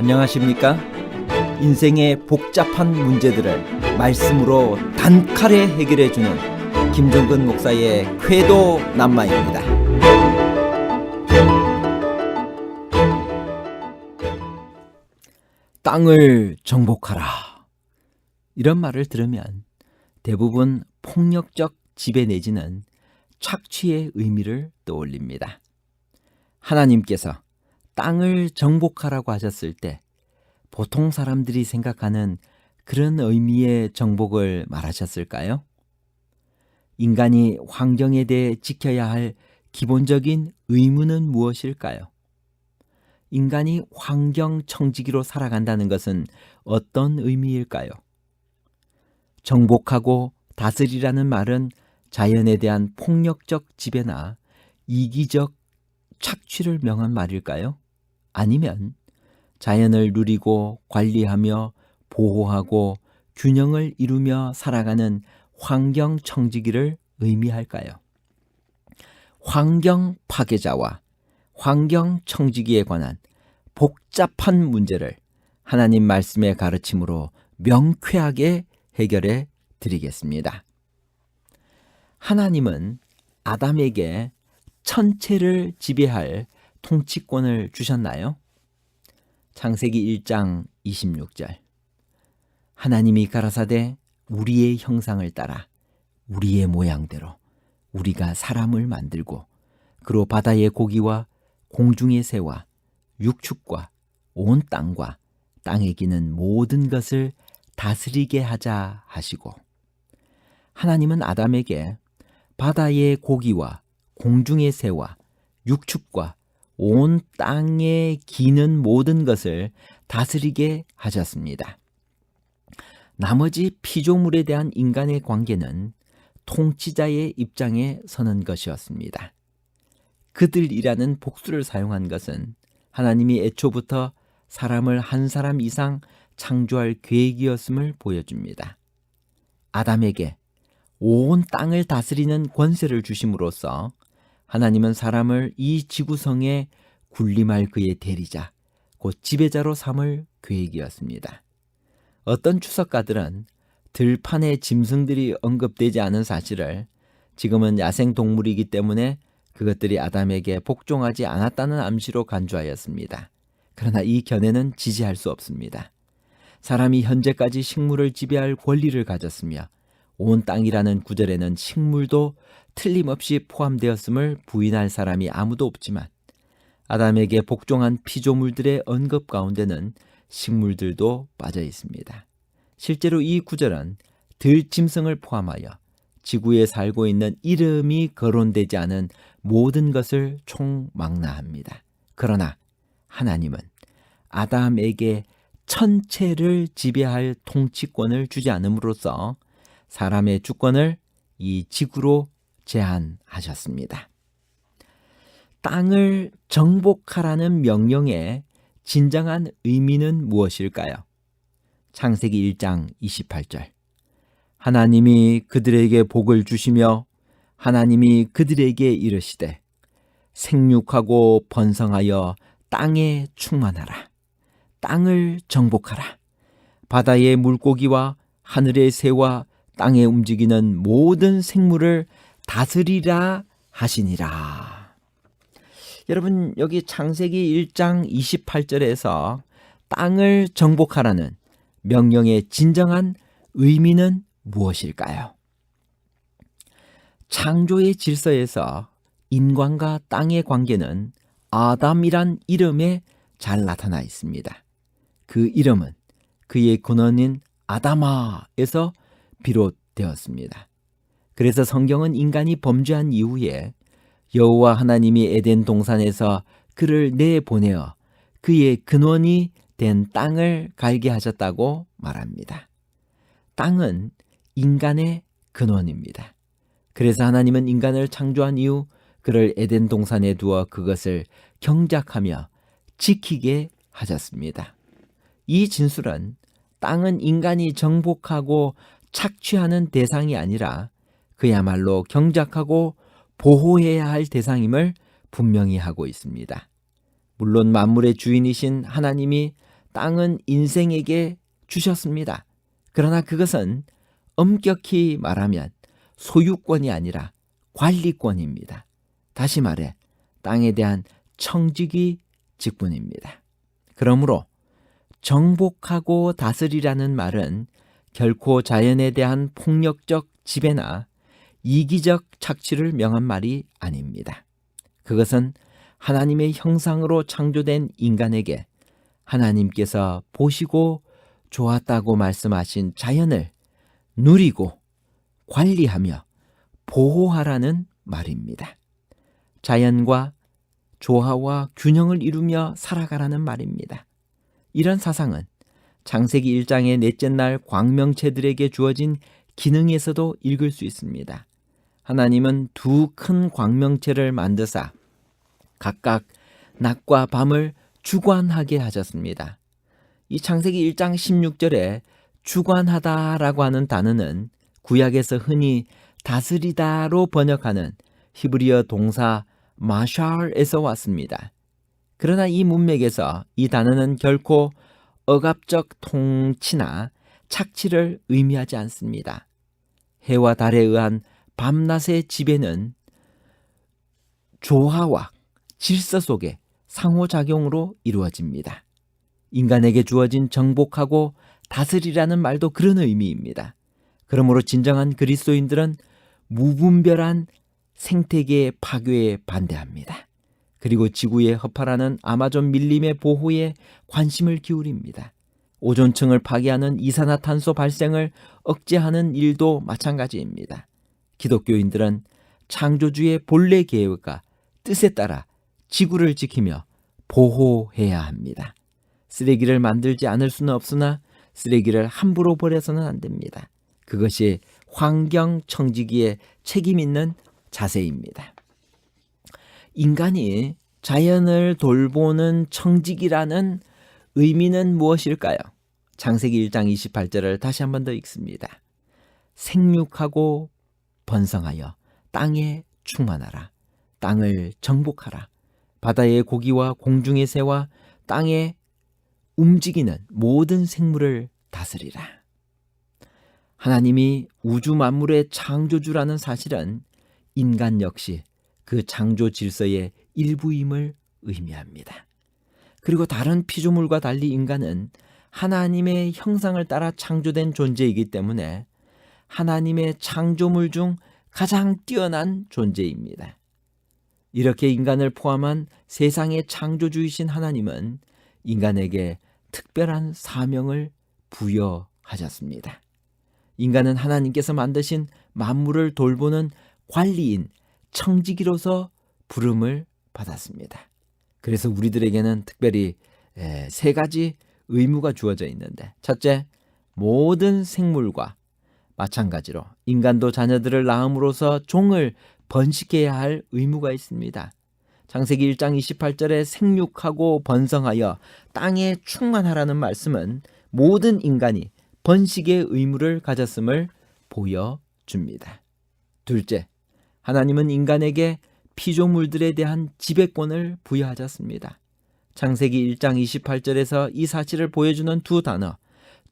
안녕하십니까? 인생의 복잡한 문제들을 말씀으로 단칼에 해결해 주는 김종근 목사의 쾌도 남마입니다. 땅을 정복하라. 이런 말을 들으면 대부분 폭력적 지배 내지는 착취의 의미를 떠올립니다. 하나님께서 땅을 정복하라고 하셨을 때 보통 사람들이 생각하는 그런 의미의 정복을 말하셨을까요? 인간이 환경에 대해 지켜야 할 기본적인 의무는 무엇일까요? 인간이 환경 청지기로 살아간다는 것은 어떤 의미일까요? 정복하고 다스리라는 말은 자연에 대한 폭력적 지배나 이기적 착취를 명한 말일까요? 아니면 자연을 누리고 관리하며 보호하고 균형을 이루며 살아가는 환경 청지기를 의미할까요? 환경 파괴자와 환경 청지기에 관한 복잡한 문제를 하나님 말씀의 가르침으로 명쾌하게 해결해 드리겠습니다. 하나님은 아담에게 천체를 지배할 통치권을 주셨나요? 창세기 1장 26절. 하나님이 가라사대 우리의 형상을 따라 우리의 모양대로 우리가 사람을 만들고 그로 바다의 고기와 공중의 새와 육축과 온 땅과 땅에 기는 모든 것을 다스리게 하자 하시고 하나님은 아담에게 바다의 고기와 공중의 새와 육축과 온 땅에 기는 모든 것을 다스리게 하셨습니다. 나머지 피조물에 대한 인간의 관계는 통치자의 입장에 서는 것이었습니다. 그들이라는 복수를 사용한 것은 하나님이 애초부터 사람을 한 사람 이상 창조할 계획이었음을 보여줍니다. 아담에게 온 땅을 다스리는 권세를 주심으로써 하나님은 사람을 이 지구성에 군림할 그의 대리자, 곧 지배자로 삼을 계획이었습니다. 어떤 추석가들은 들판의 짐승들이 언급되지 않은 사실을 지금은 야생 동물이기 때문에 그것들이 아담에게 복종하지 않았다는 암시로 간주하였습니다. 그러나 이 견해는 지지할 수 없습니다. 사람이 현재까지 식물을 지배할 권리를 가졌으며 온 땅이라는 구절에는 식물도 틀림없이 포함되었음을 부인할 사람이 아무도 없지만 아담에게 복종한 피조물들의 언급 가운데는 식물들도 빠져 있습니다. 실제로 이 구절은 들짐승을 포함하여 지구에 살고 있는 이름이 거론되지 않은 모든 것을 총망라합니다. 그러나 하나님은 아담에게 천체를 지배할 통치권을 주지 않음으로써 사람의 주권을 이 지구로 제한하셨습니다. 땅을 정복하라는 명령의 진정한 의미는 무엇일까요? 창세기 1장 28절. 하나님이 그들에게 복을 주시며 하나님이 그들에게 이르시되 생육하고 번성하여 땅에 충만하라. 땅을 정복하라. 바다의 물고기와 하늘의 새와 땅에 움직이는 모든 생물을 다스리라 하시니라. 여러분, 여기 창세기 1장 28절에서 땅을 정복하라는 명령의 진정한 의미는 무엇일까요? 창조의 질서에서 인간과 땅의 관계는 아담이란 이름에 잘 나타나 있습니다. 그 이름은 그의 근원인 아담아에서 비롯되었습니다. 그래서 성경은 인간이 범죄한 이후에 여호와 하나님이 에덴 동산에서 그를 내보내어 그의 근원이 된 땅을 갈게 하셨다고 말합니다. 땅은 인간의 근원입니다. 그래서 하나님은 인간을 창조한 이후 그를 에덴 동산에 두어 그것을 경작하며 지키게 하셨습니다. 이 진술은 땅은 인간이 정복하고 착취하는 대상이 아니라 그야말로 경작하고 보호해야 할 대상임을 분명히 하고 있습니다. 물론 만물의 주인이신 하나님이 땅은 인생에게 주셨습니다. 그러나 그것은 엄격히 말하면 소유권이 아니라 관리권입니다. 다시 말해 땅에 대한 청지기 직분입니다. 그러므로 정복하고 다스리라는 말은 결코 자연에 대한 폭력적 지배나 이기적 착취를 명한 말이 아닙니다. 그것은 하나님의 형상으로 창조된 인간에게 하나님께서 보시고 좋았다고 말씀하신 자연을 누리고 관리하며 보호하라는 말입니다. 자연과 조화와 균형을 이루며 살아가라는 말입니다. 이런 사상은 창세기 1장의 넷째 날 광명체들에게 주어진 기능에서도 읽을 수 있습니다. 하나님은 두 큰 광명체를 만드사 각각 낮과 밤을 주관하게 하셨습니다. 이 창세기 1장 16절에 주관하다라고 하는 단어는 구약에서 흔히 다스리다로 번역하는 히브리어 동사 마샬에서 왔습니다. 그러나 이 문맥에서 이 단어는 결코 억압적 통치나 착취를 의미하지 않습니다. 해와 달에 의한 밤낮의 지배는 조화와 질서 속에 상호작용으로 이루어집니다. 인간에게 주어진 정복하고 다스리라는 말도 그런 의미입니다. 그러므로 진정한 그리스도인들은 무분별한 생태계의 파괴에 반대합니다. 그리고 지구의 허파라는 아마존 밀림의 보호에 관심을 기울입니다. 오존층을 파괴하는 이산화탄소 발생을 억제하는 일도 마찬가지입니다. 기독교인들은 창조주의 본래 계획과 뜻에 따라 지구를 지키며 보호해야 합니다. 쓰레기를 만들지 않을 수는 없으나 쓰레기를 함부로 버려서는 안 됩니다. 그것이 환경 청지기에 책임 있는 자세입니다. 인간이 자연을 돌보는 청지기라는 의미는 무엇일까요? 창세기 1장 28절을 다시 한 번 더 읽습니다. 생육하고 번성하여 땅에 충만하라. 땅을 정복하라. 바다의 고기와 공중의 새와 땅에 움직이는 모든 생물을 다스리라. 하나님이 우주 만물의 창조주라는 사실은 인간 역시 그 창조 질서의 일부임을 의미합니다. 그리고 다른 피조물과 달리 인간은 하나님의 형상을 따라 창조된 존재이기 때문에 하나님의 창조물 중 가장 뛰어난 존재입니다. 이렇게 인간을 포함한 세상의 창조주이신 하나님은 인간에게 특별한 사명을 부여하셨습니다. 인간은 하나님께서 만드신 만물을 돌보는 관리인, 청지기로서 부름을 받았습니다. 그래서 우리들에게는 특별히 세 가지 의무가 주어져 있는데 첫째, 모든 생물과 마찬가지로 인간도 자녀들을 낳음으로써 종을 번식해야 할 의무가 있습니다. 창세기 1장 28절에 생육하고 번성하여 땅에 충만하라는 말씀은 모든 인간이 번식의 의무를 가졌음을 보여줍니다. 둘째, 하나님은 인간에게 피조물들에 대한 지배권을 부여하셨습니다. 창세기 1장 28절에서 이 사실을 보여주는 두 단어,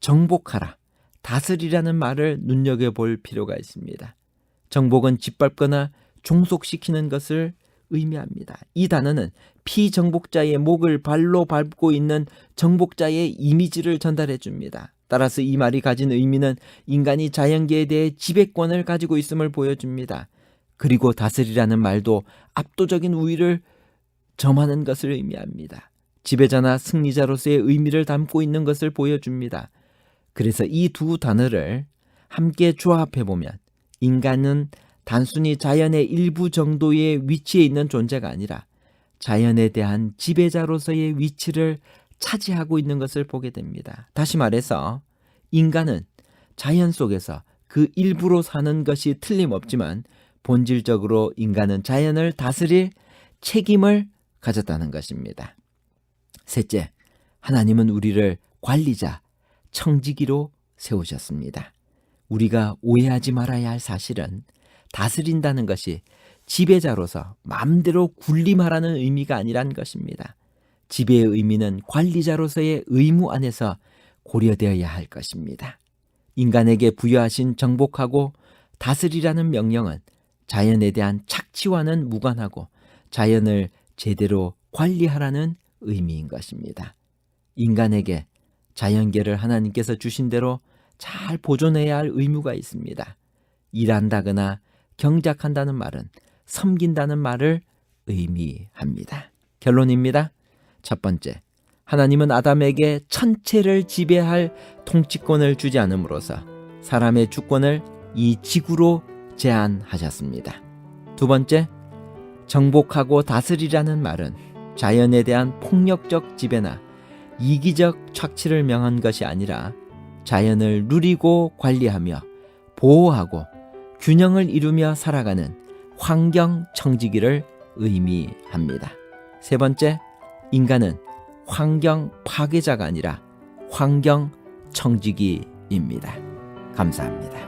정복하라, 다스리라는 말을 눈여겨볼 필요가 있습니다. 정복은 짓밟거나 종속시키는 것을 의미합니다. 이 단어는 피정복자의 목을 발로 밟고 있는 정복자의 이미지를 전달해 줍니다. 따라서 이 말이 가진 의미는 인간이 자연계에 대해 지배권을 가지고 있음을 보여줍니다. 그리고 다스리라는 말도 압도적인 우위를 점하는 것을 의미합니다. 지배자나 승리자로서의 의미를 담고 있는 것을 보여줍니다. 그래서 이 두 단어를 함께 조합해 보면 인간은 단순히 자연의 일부 정도의 위치에 있는 존재가 아니라 자연에 대한 지배자로서의 위치를 차지하고 있는 것을 보게 됩니다. 다시 말해서 인간은 자연 속에서 그 일부로 사는 것이 틀림없지만 본질적으로 인간은 자연을 다스릴 책임을 가졌다는 것입니다. 셋째, 하나님은 우리를 관리자, 청지기로 세우셨습니다. 우리가 오해하지 말아야 할 사실은 다스린다는 것이 지배자로서 마음대로 군림하라는 의미가 아니란 것입니다. 지배의 의미는 관리자로서의 의무 안에서 고려되어야 할 것입니다. 인간에게 부여하신 정복하고 다스리라는 명령은 자연에 대한 착취와는 무관하고 자연을 제대로 관리하라는 의미인 것입니다. 인간에게 자연계를 하나님께서 주신 대로 잘 보존해야 할 의무가 있습니다. 일한다거나 경작한다는 말은 섬긴다는 말을 의미합니다. 결론입니다. 첫 번째, 하나님은 아담에게 천체를 지배할 통치권을 주지 않음으로써 사람의 주권을 이 지구로 제한하셨습니다. 두 번째, 정복하고 다스리라는 말은 자연에 대한 폭력적 지배나 이기적 착취를 명한 것이 아니라 자연을 누리고 관리하며 보호하고 균형을 이루며 살아가는 환경 청지기를 의미합니다. 세 번째, 인간은 환경 파괴자가 아니라 환경 청지기입니다. 감사합니다.